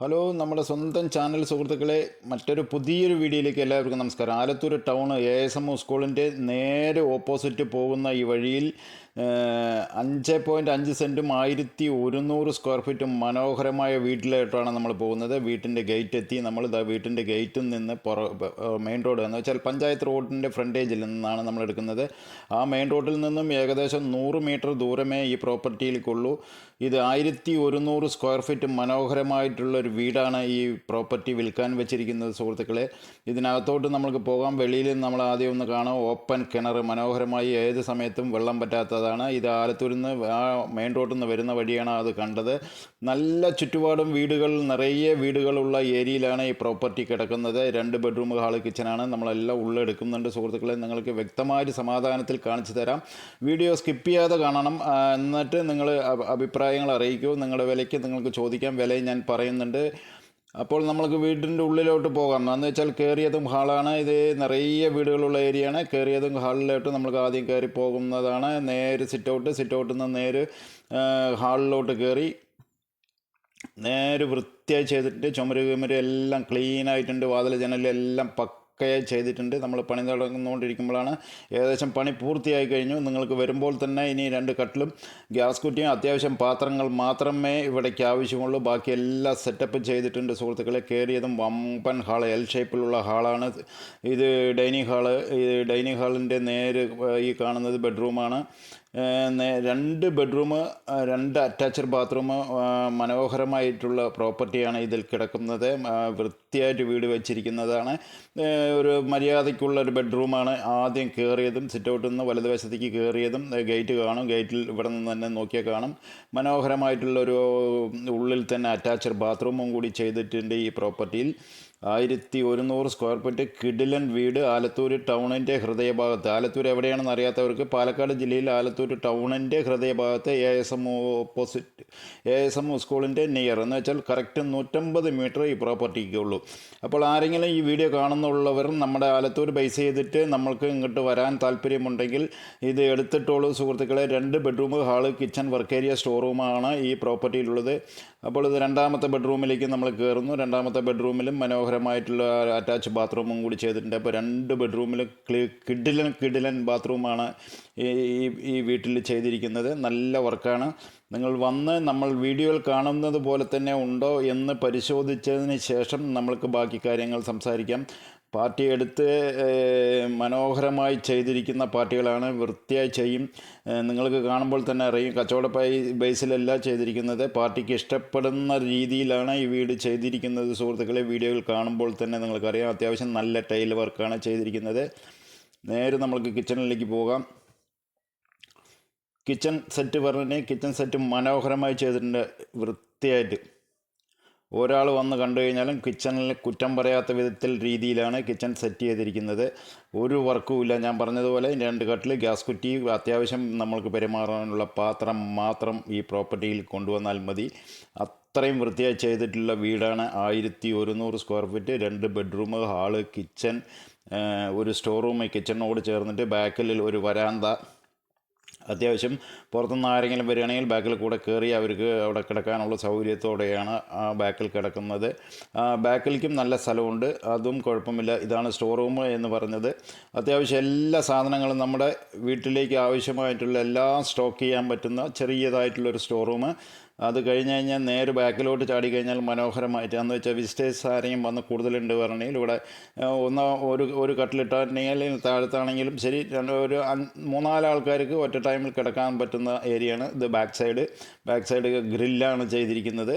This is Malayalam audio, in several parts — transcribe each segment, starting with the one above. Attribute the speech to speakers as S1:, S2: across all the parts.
S1: ഹലോ നമ്മുടെ സ്വന്തം ചാനൽ സുഹൃത്തുക്കളെ മറ്റൊരു പുതിയൊരു വീഡിയോയിലേക്ക് എല്ലാവർക്കും നമസ്കാരം. Alathur town A S M സ്കൂളിന്റെ നേരെ ഓപ്പോസിറ്റ് പോകുന്ന ഈ വഴിയിൽ അഞ്ച് പോയിന്റ് അഞ്ച് സെന്റും ആയിരത്തി ഒരുന്നൂറ് സ്ക്വയർ ഫീറ്റും മനോഹരമായ വീട്ടിലായിട്ടാണ് നമ്മൾ പോകുന്നത്. വീട്ടിന്റെ ഗേറ്റ് എത്തി. നമ്മൾ ഇതാ വീട്ടിന്റെ ഗേറ്റിൽ നിന്ന് പുറ മെയിൻ റോഡ് എന്ന് വെച്ചാൽ പഞ്ചായത്ത് റോഡിന്റെ ഫ്രണ്ടേജിൽ നിന്നാണ് നമ്മൾ എടുക്കുന്നത്. ആ മെയിൻ റോഡിൽ നിന്നും ഏകദേശം നൂറ് മീറ്റർ ദൂരമേ ഈ പ്രോപ്പർട്ടിയിലേക്കുള്ളൂ ഇത് ആയിരത്തി ഒരുന്നൂറ് സ്ക്വയർ ഫീറ്റ് മനോഹരമായിട്ടുള്ള ഒരു വീടാണ് ഈ പ്രോപ്പർട്ടി വിൽക്കാൻ വെച്ചിരിക്കുന്നത് സുഹൃത്തുക്കളെ. ഇതിനകത്തോട്ട് നമുക്ക് പോകാം. വെളിയിൽ നമ്മൾ ആദ്യം ഒന്ന് കാണാം. ഓപ്പൺ കിണർ. മനോഹരമായി ഏത് സമയത്തും വെള്ളം പറ്റാത്തതാണ് ഇത് ആലത്തൂരിൽ നിന്ന് ആ മെയിൻ റോഡിൽ നിന്ന് വരുന്ന വഴിയാണ് അത് കണ്ടത്. നല്ല ചുറ്റുപാടും വീടുകൾ നിറയെ വീടുകളുള്ള ഏരിയയിലാണ് ഈ പ്രോപ്പർട്ടി കിടക്കുന്നത്. രണ്ട് ബെഡ്റൂം ഹാൾ കിച്ചനാണ്. നമ്മളെല്ലാം ഉള്ളെടുക്കുന്നുണ്ട്. സുഹൃത്തുക്കളെ നിങ്ങൾക്ക് വ്യക്തമായൊരു സമാധാനത്തിൽ കാണിച്ചു തരാം. വീഡിയോ സ്കിപ്പ് ചെയ്യാതെ കാണണം. എന്നിട്ട് നിങ്ങൾ അഭിപ്രായങ്ങൾ അറിയിക്കൂ. നിങ്ങളുടെ വിലയ്ക്ക് നിങ്ങൾക്ക് ചോദിക്കാം. വില ഞാൻ പറയുന്നുണ്ട്. അപ്പോൾ നമ്മൾക്ക് വീടിന്റെ ഉള്ളിലോട്ട് പോകാം. എന്ന് വെച്ചാൽ കയറിയതും ഹാളാണ്. ഇത് നിറയെ വീടുകളുള്ള ഏരിയയാണ്. കയറിയതും ഹാളിലോട്ട് നമ്മൾക്ക് ആദ്യം കയറി പോകുന്നതാണ്. നേരെ സിറ്റ് ഔട്ട് സിറ്റ് ഔട്ടിൽ നിന്ന് നേരെ ഹാളിലോട്ട് കയറി നേരെ വൃത്തിയായി ചെയ്തിട്ട് ചുമര് കുമര് എല്ലാം ക്ലീൻ ആയിട്ടുണ്ട് വാതിൽ ജനലെല്ലാം പക്കയായി ചെയ്തിട്ടുണ്ട്. നമ്മൾ പണി തുടങ്ങുന്നുകൊണ്ടിരിക്കുമ്പോഴാണ് ഏകദേശം പണി പൂർത്തിയായി കഴിഞ്ഞു. നിങ്ങൾക്ക് വരുമ്പോൾ തന്നെ ഇനി രണ്ട് കട്ടിലും ഗ്യാസ് കുറ്റിയും അത്യാവശ്യം പാത്രങ്ങൾ മാത്രമേ ഇവിടേക്ക് ആവശ്യമുള്ളൂ. ബാക്കി എല്ലാം സെറ്റപ്പ് ചെയ്തിട്ടുണ്ട്. സുഹൃത്തുക്കളെ കയറിയതും വമ്പൻ ഹാൾ എൽ ഷേപ്പിലുള്ള ഹാളാണ്. ഇത് ഡൈനിങ് ഹാൾ ഈ ഡൈനിങ് ഹാളിന്റെ നേര് ഈ കാണുന്നത് ബെഡ്റൂമാണ് രണ്ട് ബെഡ്റൂം രണ്ട് അറ്റാച്ച്ഡ് ബാത്റൂം മനോഹരമായിട്ടുള്ള പ്രോപ്പർട്ടിയാണ് ഇതിൽ കിടക്കുന്നത്. വൃത്തിയായിട്ട് വീട് വെച്ചിരിക്കുന്നതാണ്. ഒരു മര്യാദയ്ക്കുള്ള ഒരു ബെഡ്റൂമാണ് ആദ്യം കയറിയതും സിറ്റൗട്ടിൽ നിന്ന് വലതുവശത്തേക്ക് കയറിയതും ഗേറ്റ് കാണും ഗേറ്റിൽ ഇവിടെ നിന്ന് തന്നെ നോക്കിയാൽ കാണും. മനോഹരമായിട്ടുള്ളൊരു ഉള്ളിൽ തന്നെ അറ്റാച്ച്ഡ് ബാത്റൂമും കൂടി ചെയ്തിട്ടുണ്ട് ഈ പ്രോപ്പർട്ടിയിൽ ആയിരത്തി ഒരുന്നൂറ് സ്ക്വയർ ഫീറ്റ് കിഡിലൻ വീട് ആലത്തൂർ ടൗണിന്റെ ഹൃദയഭാഗത്ത്. ആലത്തൂർ എവിടെയാണെന്ന് അറിയാത്തവർക്ക് പാലക്കാട് ജില്ലയിൽ ആലത്തൂർ ടൗണിന്റെ ഹൃദയഭാഗത്ത് A S M opposite A S M സ്കൂളിന്റെ നിയർ എന്ന് വെച്ചാൽ കറക്റ്റ് നൂറ്റമ്പത് മീറ്റർ ഈ പ്രോപ്പർട്ടിക്ക് ഉള്ളൂ അപ്പോൾ ആരെങ്കിലും ഈ വീഡിയോ കാണുന്നുള്ളവർ നമ്മുടെ ആലത്തൂർ ബേസ് ചെയ്തിട്ട് നമ്മൾക്ക് ഇങ്ങോട്ട് വരാൻ താല്പര്യമുണ്ടെങ്കിൽ ഇത് എടുത്തിട്ടുള്ളൂ സുഹൃത്തുക്കളെ രണ്ട് bedroom hall kitchen work area store റൂമാണ് ഈ പ്രോപ്പർട്ടിയിലുള്ളത് അപ്പോൾ ഇത് രണ്ടാമത്തെ ബെഡ്റൂമിലേക്ക് നമ്മൾ കയറുന്നു രണ്ടാമത്തെ ബെഡ്റൂമിലും മനോഹരമായിട്ടുള്ള അറ്റാച്ച് ബാത്റൂമും കൂടി ചെയ്തിട്ടുണ്ട്. അപ്പോൾ രണ്ട് ബെഡ്റൂമിൽ ക്ലി കിഡിലൻ കിഡിലൻ ബാത്റൂമാണ് ഈ ഈ- വീട്ടിൽ ചെയ്തിരിക്കുന്നത്. നല്ല വർക്കാണ് നിങ്ങൾ വന്ന് നമ്മൾ വീഡിയോയിൽ കാണുന്നത് പോലെ തന്നെ ഉണ്ടോ എന്ന് പരിശോധിച്ചതിന് ശേഷം നമ്മൾക്ക് ബാക്കി കാര്യങ്ങൾ സംസാരിക്കാം. പാർട്ടി എടുത്ത് മനോഹരമായി ചെയ്തിരിക്കുന്ന പാർട്ടികളാണ് വൃത്തിയായി ചെയ്യും. നിങ്ങൾക്ക് കാണുമ്പോൾ തന്നെ അറിയും കച്ചവട ബേസിലല്ല ചെയ്തിരിക്കുന്നത്. പാർട്ടിക്ക് ഇഷ്ടപ്പെടുന്ന രീതിയിലാണ് ഈ വീട് ചെയ്തിരിക്കുന്നത്. സുഹൃത്തുക്കളെ വീഡിയോകൾ കാണുമ്പോൾ തന്നെ നിങ്ങൾക്കറിയാം അത്യാവശ്യം നല്ല ടൈൽ വർക്കാണ് ചെയ്തിരിക്കുന്നത്. നേരെ നമ്മൾക്ക് കിച്ചണിലേക്ക് പോകാം. കിച്ചൺ സെറ്റ് പറഞ്ഞിട്ടുണ്ടെങ്കിൽ കിച്ചൺ സെറ്റ് മനോഹരമായി ചെയ്തിട്ടുണ്ട് വൃത്തിയായിട്ട്. ഒരാൾ വന്ന് കണ്ടു കഴിഞ്ഞാലും കിച്ചണിൽ കുറ്റം പറയാത്ത വിധത്തിൽ രീതിയിലാണ് കിച്ചൺ സെറ്റ് ചെയ്തിരിക്കുന്നത്. ഒരു വർക്കും ഇല്ല. ഞാൻ പറഞ്ഞതുപോലെ രണ്ട് കട്ടിൽ ഗ്യാസ് കുറ്റി അത്യാവശ്യം നമ്മൾക്ക് പെരുമാറാനുള്ള പാത്രം മാത്രം ഈ പ്രോപ്പർട്ടിയിൽ കൊണ്ടുവന്നാൽ മതി. അത്രയും വൃത്തിയായി ചെയ്തിട്ടുള്ള വീടാണ് ആയിരത്തി ഒരുന്നൂറ് സ്ക്വയർ ഫീറ്റ് രണ്ട് ബെഡ്റൂം ഹാൾ കിച്ചൺ ഒരു സ്റ്റോർ റൂം കിച്ചണിനോട് ചേർന്നിട്ട് ബാക്കിൽ ഒരു വരാന്ത അത്യാവശ്യം പുറത്തുനിന്ന് ആരെങ്കിലും വരികയാണെങ്കിൽ ബാക്കിൽ കൂടെ കയറി അവർക്ക് അവിടെ കിടക്കാനുള്ള സൗകര്യത്തോടെയാണ് ആ ബാക്കിൽ കിടക്കുന്നത്. ബാക്കിലേക്കും നല്ല സ്ഥലമുണ്ട്. അതും കുഴപ്പമില്ല. ഇതാണ് സ്റ്റോർ റൂം എന്ന് പറഞ്ഞത് അത്യാവശ്യം എല്ലാ സാധനങ്ങളും നമ്മുടെ വീട്ടിലേക്ക് ആവശ്യമായിട്ടുള്ള എല്ലാം സ്റ്റോക്ക് ചെയ്യാൻ പറ്റുന്ന ചെറിയതായിട്ടുള്ളൊരു സ്റ്റോർ റൂം അത് കഴിഞ്ഞ് കഴിഞ്ഞാൽ നേരെ ബാക്കിലോട്ട് ചാടി കഴിഞ്ഞാൽ മനോഹരമായിട്ട്. എന്ന് വെച്ചാൽ വിസിറ്റേഴ്സ് ആരെയും വന്ന് കൂടുതലുണ്ട് പറഞ്ഞെങ്കിൽ ഇവിടെ ഒന്ന് ഒരു ഒരു കട്ടിലിട്ടാണെങ്കിൽ താഴത്താണെങ്കിലും ശരി രണ്ട് ഒരു മൂന്നാൽ ആൾക്കാർക്ക് ഒറ്റ ടൈമിൽ കിടക്കാൻ പറ്റുന്ന ഏരിയയാണ് ഇത് ബാക്ക് സൈഡ് ബാക്ക് സൈഡ് ഗ്രില്ലാണ് ചെയ്തിരിക്കുന്നത്.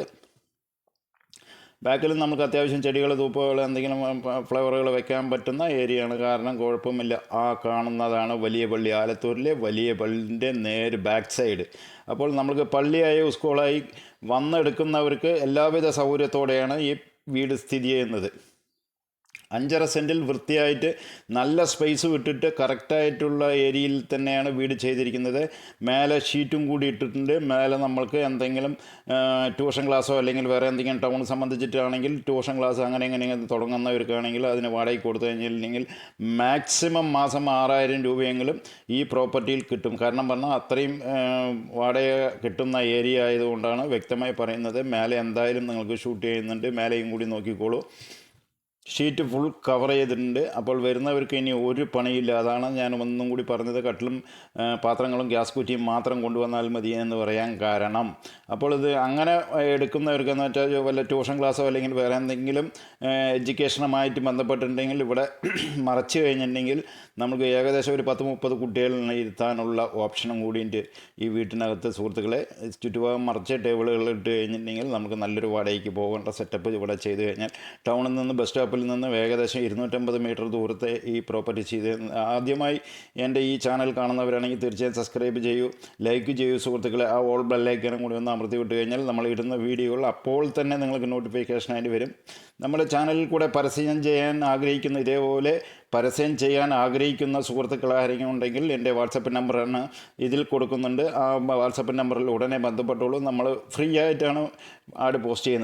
S1: ബാക്കിൽ നമുക്ക് അത്യാവശ്യം ചെടികൾ തൂപ്പുകൾ എന്തെങ്കിലും ഫ്ലവറുകൾ വെക്കാൻ പറ്റുന്ന ഏരിയയാണ്. കാരണം കുഴപ്പമില്ല. ആ കാണുന്നതാണ് വലിയ പള്ളി ആലത്തൂരിലെ വലിയ പള്ളിന്റെ നേര് ബാക്ക് സൈഡ് അപ്പോൾ നമുക്ക് പള്ളിയായി സ്കൂളായി വന്നെടുക്കുന്നവർക്ക് എല്ലാവിധ സൗകര്യത്തോടെയാണ് ഈ വീട് സ്ഥിതി ചെയ്യുന്നത്. അഞ്ചര സെന്റിൽ വൃത്തിയായിട്ട് നല്ല സ്പേസ് വിട്ടിട്ട് കറക്റ്റായിട്ടുള്ള ഏരിയയിൽ തന്നെയാണ് വീട് ചെയ്തിരിക്കുന്നത്. മേലെ ഷീറ്റും കൂടി ഇട്ടിട്ടുണ്ട്. മേലെ നമ്മൾക്ക് എന്തെങ്കിലും ട്യൂഷൻ ക്ലാസ്സോ അല്ലെങ്കിൽ വേറെ എന്തെങ്കിലും ടൗൺ സംബന്ധിച്ചിട്ടാണെങ്കിൽ ട്യൂഷൻ ക്ലാസ് അങ്ങനെ ഇങ്ങനെ തുടങ്ങുന്നവർക്കാണെങ്കിൽ അതിന് വാടകയ്ക്ക് കൊടുത്തു കഴിഞ്ഞില്ലെങ്കിൽ മാക്സിമം മാസം ആറായിരം രൂപയെങ്കിലും ഈ പ്രോപ്പർട്ടിയിൽ കിട്ടും. കാരണം പറഞ്ഞാൽ അത്രയും വാടക കിട്ടുന്ന ഏരിയ ആയതുകൊണ്ടാണ് വ്യക്തമായി പറയുന്നത് മേലെ എന്തായാലും നിങ്ങൾക്ക് ഷൂട്ട് ചെയ്യുന്നുണ്ട്. മേലെയും കൂടി നോക്കിക്കോളൂ. ഷീറ്റ് ഫുൾ കവർ ചെയ്തിട്ടുണ്ട്. അപ്പോൾ വരുന്നവർക്ക് ഇനി ഒരു പണിയില്ല. അതാണ് ഞാൻ ഒന്നും കൂടി പറഞ്ഞത്. കട്ടിലും പാത്രങ്ങളും ഗ്യാസ് കുറ്റിയും മാത്രം കൊണ്ടുവന്നാൽ മതി എന്ന് പറയാൻ കാരണം. അപ്പോൾ ഇത് അങ്ങനെ എടുക്കുന്നവർക്ക് എന്ന് വെച്ചാൽ വല്ല ട്യൂഷൻ ക്ലാസ്സോ അല്ലെങ്കിൽ വേറെ എന്തെങ്കിലും എഡ്യൂക്കേഷനുമായിട്ട് ബന്ധപ്പെട്ടിട്ടുണ്ടെങ്കിൽ ഇവിടെ മറച്ചു കഴിഞ്ഞിട്ടുണ്ടെങ്കിൽ നമുക്ക് ഏകദേശം ഒരു പത്ത് മുപ്പത് കുട്ടികളിനെ ഇരുത്താനുള്ള ഓപ്ഷനും കൂടിയിട്ട് ഈ വീട്ടിനകത്ത് സുഹൃത്തുക്കളെ ചുറ്റുഭാഗം മറച്ച ടേബിളുകൾ ഇട്ട് കഴിഞ്ഞിട്ടുണ്ടെങ്കിൽ നമുക്ക് നല്ലൊരു വാടകയ്ക്ക് പോകേണ്ട സെറ്റപ്പ് ഇവിടെ ചെയ്ത് കഴിഞ്ഞാൽ ടൗണിൽ നിന്ന് ബസ് സ്റ്റോപ്പിൽ നിന്ന് ഏകദേശം ഇരുന്നൂറ്റമ്പത് മീറ്റർ ദൂരത്തെ ഈ പ്രോപ്പർട്ടി ചെയ്ത് ആദ്യമായി എന്റെ ഈ ചാനൽ കാണുന്നവരാണെങ്കിൽ തീർച്ചയായും സബ്സ്ക്രൈബ് ചെയ്യൂ ലൈക്ക് ചെയ്യൂ സുഹൃത്തുക്കളെ. ആ ഓൾ ബെല്ലൈക്കനും കൂടി ഒന്ന് അമർത്തി വിട്ട് കഴിഞ്ഞാൽ നമ്മൾ ഇടുന്ന വീഡിയോകൾ അപ്പോൾ തന്നെ നിങ്ങൾക്ക് നോട്ടിഫിക്കേഷൻ ആയിട്ട് വരും. നമ്മുടെ ചാനലിൽ കൂടെ പരസ്യം ചെയ്യാൻ ആഗ്രഹിക്കുന്ന ഇതേപോലെ പരസ്യം ചെയ്യാൻ ആഗ്രഹിക്കുന്ന സുഹൃത്തുക്കൾ ആരെങ്കിലും ഉണ്ടെങ്കിൽ എന്റെ വാട്സപ്പ് നമ്പറാണ് ഇതിൽ കൊടുക്കുന്നുണ്ട്. ആ വാട്സപ്പ് നമ്പറിൽ ഉടനെ ബന്ധപ്പെട്ടോളൂ. നമ്മൾ ഫ്രീ ആയിട്ടാണ് ആഡ് പോസ്റ്റ് ചെയ്യുന്നത്.